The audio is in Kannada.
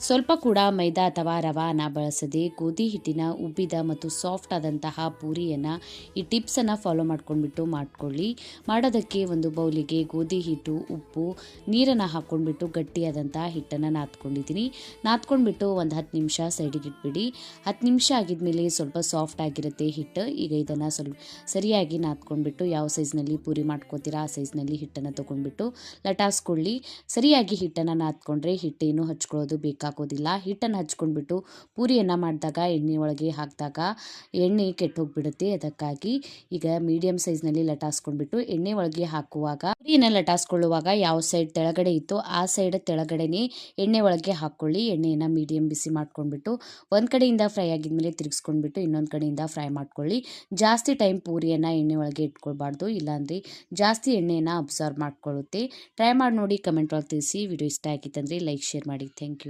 ಸ್ವಲ್ಪ ಕೂಡ ಮೈದಾ ಅಥವಾ ರವಾನ ಬಳಸದೆ ಗೋಧಿ ಹಿಟ್ಟಿನ ಉಬ್ಬಿದ ಮತ್ತು ಸಾಫ್ಟ್ ಆದಂತಹ ಪೂರಿಯನ್ನು ಈ ಟಿಪ್ಸನ್ನು ಫಾಲೋ ಮಾಡ್ಕೊಂಡ್ಬಿಟ್ಟು ಮಾಡ್ಕೊಳ್ಳಿ. ಮಾಡೋದಕ್ಕೆ ಒಂದು ಬೌಲಿಗೆ ಗೋಧಿ ಹಿಟ್ಟು, ಉಪ್ಪು, ನೀರನ್ನು ಹಾಕ್ಕೊಂಡ್ಬಿಟ್ಟು ಗಟ್ಟಿಯಾದಂತಹ ಹಿಟ್ಟನ್ನು ನಾದ್ಕೊಂಡಿದ್ದೀನಿ. ನಾದ್ಕೊಂಡ್ಬಿಟ್ಟು ಒಂದು ಹತ್ತು ನಿಮಿಷ ಸೈಡಿಗೆ ಇಟ್ಬಿಡಿ. ಹತ್ತು ನಿಮಿಷ ಆಗಿದ್ಮೇಲೆ ಸ್ವಲ್ಪ ಸಾಫ್ಟ್ ಆಗಿರುತ್ತೆ ಹಿಟ್ಟು. ಈಗ ಇದನ್ನು ಸ್ವಲ್ಪ ಸರಿಯಾಗಿ ನಾದ್ಕೊಂಡ್ಬಿಟ್ಟು ಯಾವ ಸೈಜ್ನಲ್ಲಿ ಪೂರಿ ಮಾಡ್ಕೋತೀರಾ ಆ ಸೈಜ್ನಲ್ಲಿ ಹಿಟ್ಟನ್ನು ತೊಗೊಂಡ್ಬಿಟ್ಟು ಲಟಾಸ್ಕೊಳ್ಳಿ. ಸರಿಯಾಗಿ ಹಿಟ್ಟನ್ನು ನಾದ್ಕೊಂಡ್ರೆ ಹಿಟ್ಟೇನು ಹಚ್ಕೊಳ್ಳೋದು ಬೇಕಾಗೋದಿಲ್ಲ ಹಿಟ್ಟನ್ನು ಹಚ್ಕೊಂಡ್ಬಿಟ್ಟು ಪೂರಿಯನ್ನು ಮಾಡಿದಾಗ, ಎಣ್ಣೆ ಒಳಗೆ ಹಾಕಿದಾಗ ಎಣ್ಣೆ ಕೆಟ್ಟು ಹೋಗಿಬಿಡುತ್ತೆ ಅದಕ್ಕಾಗಿ ಈಗ ಮೀಡಿಯಮ್ ಸೈಜ್ನಲ್ಲಿ ಲಟಾಸ್ಕೊಂಡ್ಬಿಟ್ಟು ಎಣ್ಣೆ ಒಳಗೆ ಹಾಕುವಾಗ, ಪೂರಿಯನ್ನು ಲಟಾಸ್ಕೊಳ್ಳುವಾಗ ಯಾವ ಸೈಡ್ ತೆಳಗಡೆ ಇತ್ತು ಆ ಸೈಡ್ ತೆಳಗಡೆನೇ ಎಣ್ಣೆ ಒಳಗೆ ಹಾಕ್ಕೊಳ್ಳಿ. ಎಣ್ಣೆಯನ್ನು ಮೀಡಿಯಮ್ ಬಿಸಿ ಮಾಡ್ಕೊಂಡ್ಬಿಟ್ಟು ಒಂದು ಕಡೆಯಿಂದ ಫ್ರೈ ಆಗಿದ್ಮೇಲೆ ತಿರುಗಿಸ್ಕೊಂಡ್ಬಿಟ್ಟು ಇನ್ನೊಂದು ಕಡೆಯಿಂದ ಫ್ರೈ ಮಾಡ್ಕೊಳ್ಳಿ. ಜಾಸ್ತಿ ಟೈಮ್ ಪೂರಿಯನ್ನು ಎಣ್ಣೆ ಒಳಗೆ ಇಟ್ಕೊಳ್ಬಾರ್ದು. ಇಲ್ಲಾಂದರೆ ಜಾಸ್ತಿ ಎಣ್ಣೆಯನ್ನು ಅಬ್ಸರ್ವ್ ಮಾಡ್ಕೊಳ್ಳುತ್ತೆ. ಟ್ರೈ ಮಾಡಿ ನೋಡಿ ಕಮೆಂಟ್ ಒಳಗೆ ತಿಳಿಸಿ. ವಿಡಿಯೋ ಇಷ್ಟ ಆಗಿತ್ತಂದರೆ ಲೈಕ್ ಶೇರ್ ಮಾಡಿ. Thank you